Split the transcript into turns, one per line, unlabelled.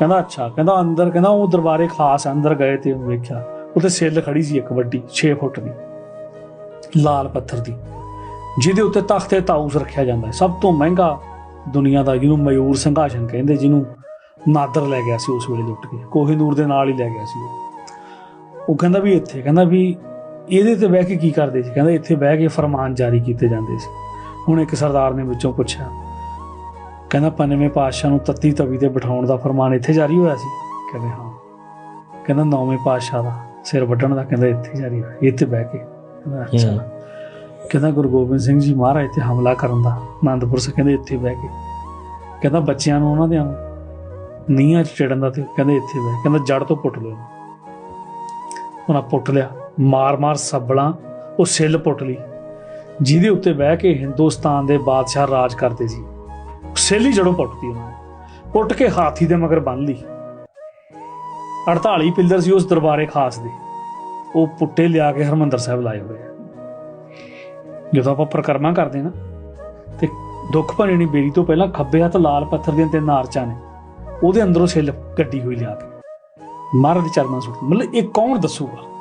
ਕਹਿੰਦਾ, ਅੱਛਾ, ਕਹਿੰਦਾ ਅੰਦਰ, ਕਹਿੰਦਾ ਉਹ ਦਰਬਾਰੇ ਖਾਸ ਅੰਦਰ ਗਏ ਤੇ ਵੇਖਿਆ। ਉੱਥੇ ਸੇਲ ਖੜੀ ਸੀ ਇੱਕ ਵੱਡੀ 6 ਫੁੱਟ ਦੀ, ਲਾਲ ਪੱਥਰ ਦੀ। ਜਿਹਦੇ ਉੱਤੇ ਤਖਤੇ ਤਾਊਸ ਰੱਖਿਆ ਜਾਂਦਾ ਹੈ। ਸਭ ਤੋਂ ਮਹਿੰਗਾ ਦੁਨੀਆ ਦਾ, ਜਿਹਨੂੰ ਮਯੂਰ ਸਿੰਘਾਸਨ ਕਹਿੰਦੇ, ਜਿਹਨੂੰ ਨਾਦਰ ਲੈ ਗਿਆ ਸੀ ਉਸ ਵੇਲੇ ਲੁੱਟ ਕੇ। ਕੋਹਿਨੂਰ ਦੇ ਨਾਲ ਹੀ ਲੈ ਗਿਆ ਸੀ ਉਹ ਕਹਿੰਦਾ ਵੀ ਇੱਥੇ, ਕਹਿੰਦਾ ਵੀ ਇਹਦੇ ਤੇ ਬਹਿ ਕੇ ਕੀ ਕਰਦੇ ਸੀ? ਕਹਿੰਦਾ ਇੱਥੇ ਬਹਿ ਕੇ ਫਰਮਾਨ ਜਾਰੀ ਕੀਤੇ ਜਾਂਦੇ ਸੀ। ਹੁਣ ਇੱਕ ਸਰਦਾਰ ਨੇ ਵਿੱਚੋਂ ਪੁੱਛਿਆ ਕਹਿੰਦਾ ਪੰਜਵੇਂ ਪਾਤਸ਼ਾਹ ਨੂੰ ਤੱਤੀ ਤਵੀ ਤੇ ਬਿਠਾਉਣ ਦਾ ਫਰਮਾਨ ਇੱਥੇ ਜਾਰੀ ਹੋਇਆ ਸੀ। ਕਹਿੰਦੇ ਹਾਂ। ਕਹਿੰਦਾ ਨੌਵੇਂ ਪਾਤਸ਼ਾਹ ਦਾ ਸਿਰ ਵੱਢਣ ਦਾ ਕਹਿੰਦਾ ਇੱਥੇ ਜਾਰੀ ਹੋਇਆ। ਇੱਥੇ ਬਹਿ ਕੇ ਕਹਿੰਦਾ ਅੱਛਾ। ਕਹਿੰਦਾ ਗੁਰੂ ਗੋਬਿੰਦ ਸਿੰਘ ਜੀ ਮਹਾਰਾਜ ਤੇ ਹਮਲਾ ਕਰਨ ਦਾ। ਆਨੰਦਪੁਰ ਸਾਹਿਬ ਕਹਿੰਦੇ ਇੱਥੇ ਬਹਿ ਕੇ। ਕਹਿੰਦਾ ਬੱਚਿਆਂ ਨੂੰ ਉਹਨਾਂ ਦੇ ਨੀਹਾਂ 'ਚ ਚੜਨ ਦਾ ਤੇ ਕਹਿੰਦੇ ਇੱਥੇ ਬਹਿ। ਕਹਿੰਦਾ ਜੜ ਤੋਂ ਪੁੱਟ ਲਓ। ਉਹਨਾਂ ਪੁੱਟ ਲਿਆ। ਮਾਰ-ਮਾਰ ਸੱਬਲਾਂ ਉਹ ਸਿੱਲ ਪੁੱਟ ਲਈ। ਜਿਹਦੇ ਉੱਤੇ ਬਹਿ ਕੇ ਹਿੰਦੁਸਤਾਨ ਦੇ ਬਾਦਸ਼ਾਹ ਰਾਜ ਕਰਦੇ ਸੀ। ਸੇਲੀ ਹੀ ਜੜੋਂ ਪੁੱਟਤੀ ਉਹਨਾਂ ਨੇ। ਪੁੱਟ ਕੇ ਹਾਥੀ ਦੇ ਮਗਰ ਬੰਨ ਲਈ। 48 ਪਿੱਲਰ ਸੀ ਉਸ ਦਰਬਾਰੇ ਖਾਸ ਦੇ। ਉਹ ਪੁੱਟੇ ਲਿਆ ਕੇ ਹਰਮੰਦਰ ਸਾਹਿਬ ਲਾਏ ਹੋਏ ਜਦੋਂ ਆਪਾਂ ਪ੍ਰਕਰਮਾ ਕਰਦੇ ਨਾ, ਤੇ ਦੁੱਖ ਭੰਜਣੀ ਬੇਰੀ ਤੋਂ ਪਹਿਲਾਂ ਖੱਬੇ ਹੱਥ ਲਾਲ ਪੱਥਰ ਦੀਆਂ ਤਿੰਨ ਆਰਚਾਂ ਨੇ। ਉਹਦੇ ਅੰਦਰੋਂ ਛਿੱਲ ਕੱਢੀ ਹੋਈ ਲਿਆ ਕੇ। ਮਹਾਰਾਜ ਚਰਨਾਂ ਸੁੱਟ ਮਤਲਬ ਇਹ ਕੌਣ ਦੱਸੂਗਾ?